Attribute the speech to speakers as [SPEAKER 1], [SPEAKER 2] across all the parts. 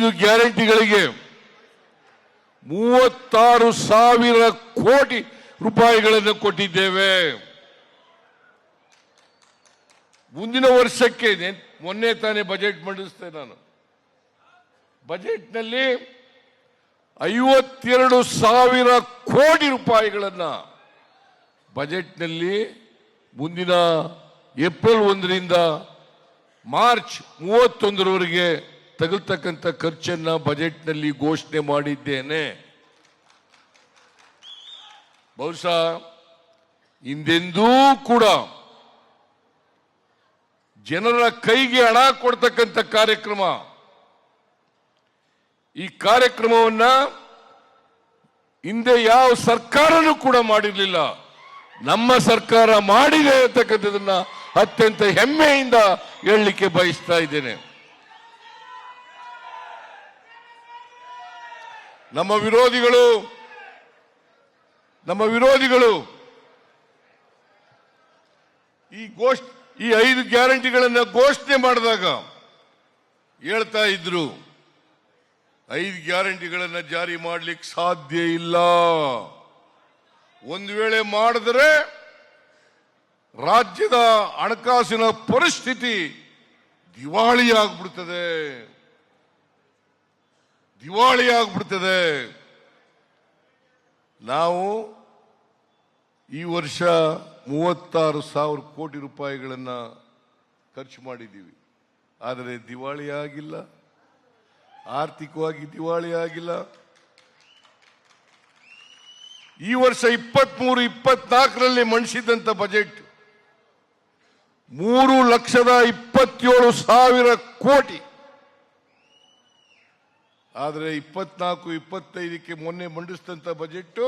[SPEAKER 1] ಐದು ಗ್ಯಾರಂಟಿಗಳಿಗೆ ಮೂವತ್ತಾರು ಸಾವಿರ ಕೋಟಿ ರೂಪಾಯಿಗಳನ್ನು ಕೊಟ್ಟಿದ್ದೇವೆ. ಮುಂದಿನ ವರ್ಷಕ್ಕೆ ಮೊನ್ನೆ ತಾನೇ ಬಜೆಟ್ ಮಂಡಿಸಿದೆ ನಾನು. ಬಜೆಟ್ನಲ್ಲಿ ಐವತ್ತೆರಡು ಸಾವಿರ ಕೋಟಿ ರೂಪಾಯಿಗಳನ್ನ ಬಜೆಟ್ನಲ್ಲಿ ಮುಂದಿನ ಏಪ್ರಿಲ್ ಒಂದರಿಂದ ಮಾರ್ಚ್ ಮೂವತ್ತೊಂದರವರೆಗೆ ತಗಲ್ತಕ್ಕಂಥ ಖರ್ಚನ್ನ ಬಜೆಟ್ನಲ್ಲಿ ಘೋಷಣೆ ಮಾಡಿದ್ದೇನೆ. ಬಹುಶಃ ಹಿಂದೆಂದೂ ಕೂಡ ಜನರ ಕೈಗೆ ಹಣ ಕೊಡ್ತಕ್ಕಂಥ ಕಾರ್ಯಕ್ರಮ. ಈ ಕಾರ್ಯಕ್ರಮವನ್ನ ಹಿಂದೆ ಯಾವ ಸರ್ಕಾರನೂ ಕೂಡ ಮಾಡಿರಲಿಲ್ಲ. ನಮ್ಮ ಸರ್ಕಾರ ಮಾಡಿದೆ ಅಂತಕ್ಕಂಥದನ್ನ ಅತ್ಯಂತ ಹೆಮ್ಮೆಯಿಂದ ಹೇಳಲಿಕ್ಕೆ ಬಯಸ್ತಾ ಇದ್ದೇನೆ. ನಮ್ಮ ವಿರೋಧಿಗಳು ನಮ್ಮ ವಿರೋಧಿಗಳು ಈ ಘೋಷ್, ಈ ಐದು ಗ್ಯಾರಂಟಿಗಳನ್ನ ಘೋಷಣೆ ಮಾಡಿದಾಗ ಹೇಳ್ತಾ ಇದ್ರು, ಐದು ಗ್ಯಾರಂಟಿಗಳನ್ನ ಜಾರಿ ಮಾಡ್ಲಿಕ್ಕೆ ಸಾಧ್ಯ ಇಲ್ಲ. ಒಂದು ವೇಳೆ ಮಾಡಿದ್ರೆ ರಾಜ್ಯದ ಹಣಕಾಸಿನ ಪರಿಸ್ಥಿತಿ ದಿವಾಳಿ ಆಗ್ಬಿಡ್ತದೆ ದಿವಾಳಿ ಆಗ್ಬಿಡ್ತದೆ. ನಾವು ಈ ವರ್ಷ ಮೂವತ್ತಾರು ಸಾವಿರ ಕೋಟಿ ರೂಪಾಯಿಗಳನ್ನು ಖರ್ಚು ಮಾಡಿದ್ದೀವಿ. ಆದರೆ ದಿವಾಳಿ ಆಗಿಲ್ಲ. ಆರ್ಥಿಕವಾಗಿ ದಿವಾಳಿ ಆಗಿಲ್ಲ. ಈ ವರ್ಷ ಇಪ್ಪತ್ಮೂರು, ಇಪ್ಪತ್ನಾಲ್ಕರಲ್ಲಿ ಮಂಡಿಸಿದಂಥ ಬಜೆಟ್ ಮೂರು ಲಕ್ಷದ ಇಪ್ಪತ್ತೇಳು ಸಾವಿರ ಕೋಟಿ. ಆದರೆ ಇಪ್ಪತ್ನಾಲ್ಕು, ಇಪ್ಪತ್ತೈದಕ್ಕೆ ಮೊನ್ನೆ ಮಂಡಿಸಿದಂತ ಬಜೆಟ್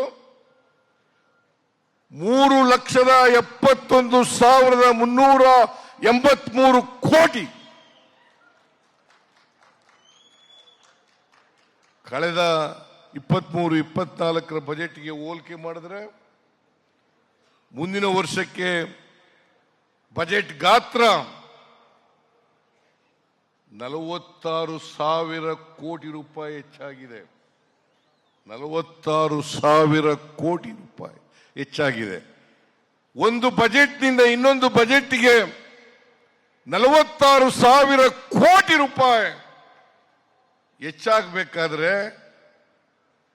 [SPEAKER 1] ಮೂರು ಲಕ್ಷದ ಎಪ್ಪತ್ತೊಂದು ಸಾವಿರದ ಮುನ್ನೂರ ಎಂಬತ್ಮೂರು ಕೋಟಿ. ಕಳೆದ ಇಪ್ಪತ್ಮೂರು, ಇಪ್ಪತ್ನಾಲ್ಕರ ಬಜೆಟ್ಗೆ ಹೋಲಿಕೆ ಮಾಡಿದ್ರೆ ಮುಂದಿನ ವರ್ಷಕ್ಕೆ ಬಜೆಟ್ ಗಾತ್ರ ನಲವತ್ತಾರು ಸಾವಿರ ಕೋಟಿ ರೂಪಾಯಿ ಹೆಚ್ಚಾಗಿದೆ. ನಲವತ್ತಾರು ಸಾವಿರ ಕೋಟಿ ರೂಪಾಯಿ ಹೆಚ್ಚಾಗಿದೆ. ಒಂದು ಬಜೆಟ್ನಿಂದ ಇನ್ನೊಂದು ಬಜೆಟ್ಗೆ ನಲವತ್ತಾರು ಸಾವಿರ ಕೋಟಿ ರೂಪಾಯಿ ಹೆಚ್ಚಾಗಬೇಕಾದ್ರೆ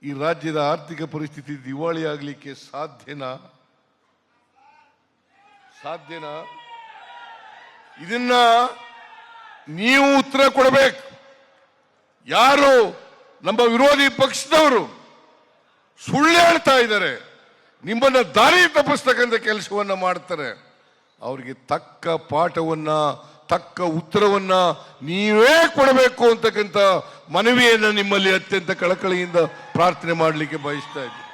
[SPEAKER 1] ಈ ರಾಜ್ಯದ ಆರ್ಥಿಕ ಪರಿಸ್ಥಿತಿ ದಿವಾಳಿ ಆಗಲಿಕ್ಕೆ ಸಾಧ್ಯನಾ? ಸಾಧ್ಯನಾ? ಇದನ್ನ ನೀವು ಉತ್ತರ ಕೊಡಬೇಕು. ಯಾರು ನಮ್ಮ ವಿರೋಧಿ ಪಕ್ಷದವರು ಸುಳ್ಳು ಹೇಳ್ತಾ ಇದ್ದಾರೆ, ನಿಮ್ಮನ್ನ ದಾರಿ ತಪ್ಪಿಸ್ತಕ್ಕಂಥ ಕೆಲಸವನ್ನ ಮಾಡ್ತಾರೆ. ಅವರಿಗೆ ತಕ್ಕ ಪಾಠವನ್ನ, ತಕ್ಕ ಉತ್ತರವನ್ನ ನೀವೇ ಕೊಡಬೇಕು ಅಂತಕ್ಕಂಥ ಮನವಿಯನ್ನು ನಿಮ್ಮಲ್ಲಿ ಅತ್ಯಂತ ಕಳಕಳಿಯಿಂದ ಪ್ರಾರ್ಥನೆ ಮಾಡಲಿಕ್ಕೆ ಬಯಸ್ತಾ ಇದ್ದೀನಿ.